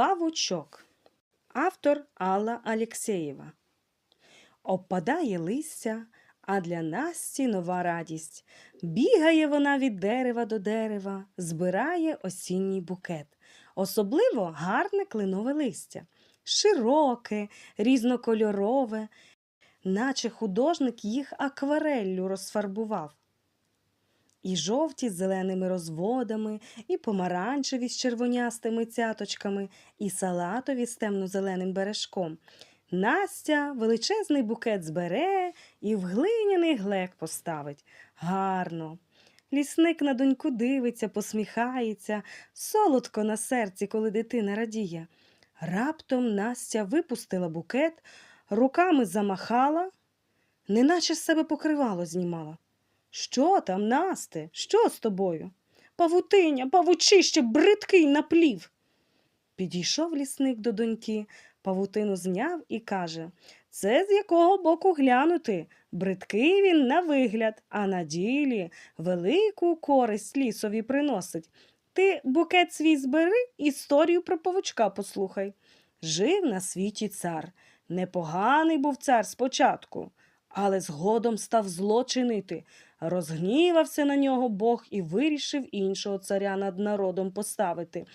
Павучок. Автор Алла Алєксєєва. Опадає листя, а для Насті нова радість. Бігає вона від дерева до дерева, збирає осінній букет. Особливо гарне кленове листя. Широке, різнокольорове, наче художник їх аквареллю розфарбував. І жовті з зеленими розводами, і помаранчеві з червонястими цяточками, і салатові з темно-зеленим бережком. Настя величезний букет збере і в глиняний глек поставить. Гарно. Лісник на доньку дивиться, посміхається, солодко на серці, коли дитина радіє. Раптом Настя випустила букет, руками замахала, неначе з себе покривало знімала. Що там, Насте? Що з тобою? Павутиня, павучище, бридкий наплів. Підійшов лісник до доньки, павутину зняв і каже Це з якого боку глянути. Бридкий він на вигляд, а на ділі велику користь лісові приносить. Ти букет свій збери, історію про павучка послухай. Жив на світі цар. Непоганий був цар спочатку, але згодом став зло чинити. Розгнівався на нього Бог і вирішив іншого царя над народом поставити.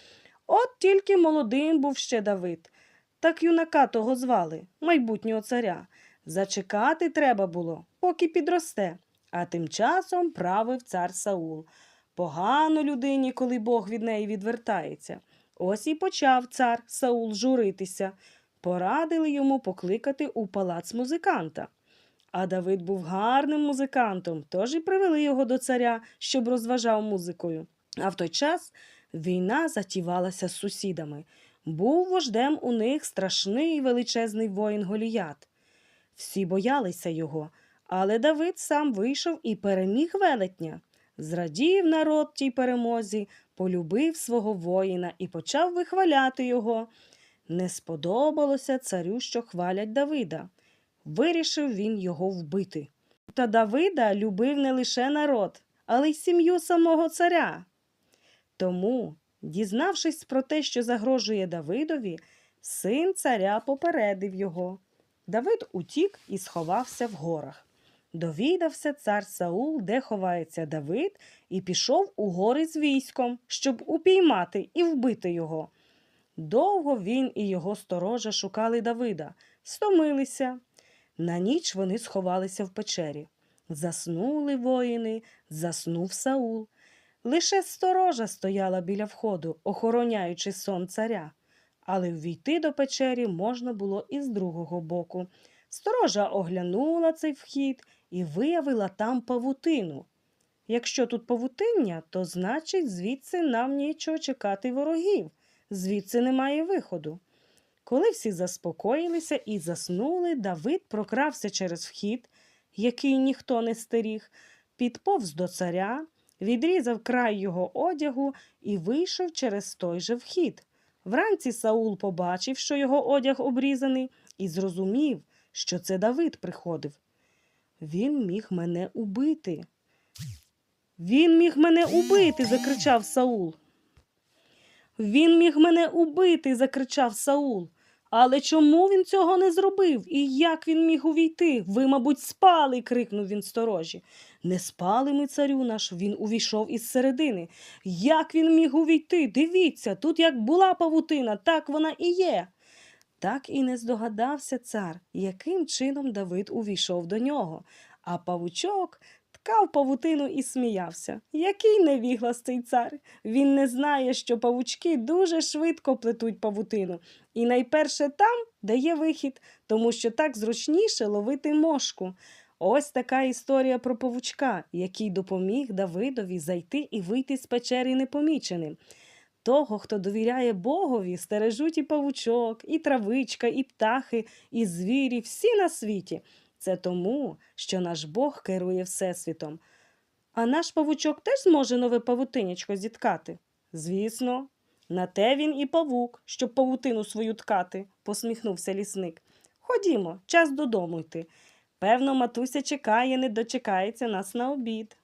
От тільки молодим був ще Давид. Так юнака того звали, майбутнього царя. Зачекати треба було, поки підросте. А тим часом правив цар Саул. Погано людині, коли Бог від неї відвертається. Ось і почав цар Саул журитися. Порадили йому покликати у палац музиканта. А Давид був гарним музикантом, тож і привели його до царя, щоб розважав музикою. А в той час війна затівалася з сусідами. Був вождем у них страшний величезний воїн Голіят. Всі боялися його, але Давид сам вийшов і переміг велетня. Зрадів народ тій перемозі, полюбив свого воїна і почав вихваляти його. Не сподобалося царю, що хвалять Давида. Вирішив він його вбити. Та Давида любив не лише народ, але й сім'ю самого царя. Тому, дізнавшись про те, що загрожує Давидові, син царя попередив його. Давид утік і сховався в горах. Довідався цар Саул, де ховається Давид, і пішов у гори з військом, щоб упіймати і вбити його. Довго він і його сторожа шукали Давида, стомилися. На ніч вони сховалися в печері. Заснули воїни, заснув Саул. Лише сторожа стояла біля входу, охороняючи сон царя, але ввійти до печері можна було і з другого боку. Сторожа оглянула цей вхід і виявила там павутину. Якщо тут павутиння, то значить звідси нам нічого чекати ворогів, звідси немає виходу. Коли всі заспокоїлися і заснули, Давид прокрався через вхід, який ніхто не стеріг, підповз до царя, відрізав край його одягу і вийшов через той же вхід. Вранці Саул побачив, що його одяг обрізаний, і зрозумів, що це Давид приходив. Він міг мене убити. Він міг мене убити, закричав Саул. Він міг мене убити, закричав Саул. Але чому він цього не зробив? І як він міг увійти? Ви, мабуть, спали, крикнув він сторожі. Не спали ми, царю наш, він увійшов із середини. Як він міг увійти? Дивіться, тут як була павутина, так вона і є. Так і не здогадався цар, яким чином Давид увійшов до нього. А павучок ткав павутину і сміявся. Який невігластий цар. Він не знає, що павучки дуже швидко плетуть павутину. І найперше там, де є вихід, тому що так зручніше ловити мошку. Ось така історія про павучка, який допоміг Давидові зайти і вийти з печери непоміченим. Того, хто довіряє Богові, стережуть і павучок, і травичка, і птахи, і звірі, всі на світі. Це тому, що наш Бог керує Всесвітом. А наш павучок теж зможе нове павутинячко зіткати? Звісно, на те він і павук, щоб павутину свою ткати, посміхнувся лісник. Ходімо, час додому йти. Певно, матуся чекає, не дочекається нас на обід.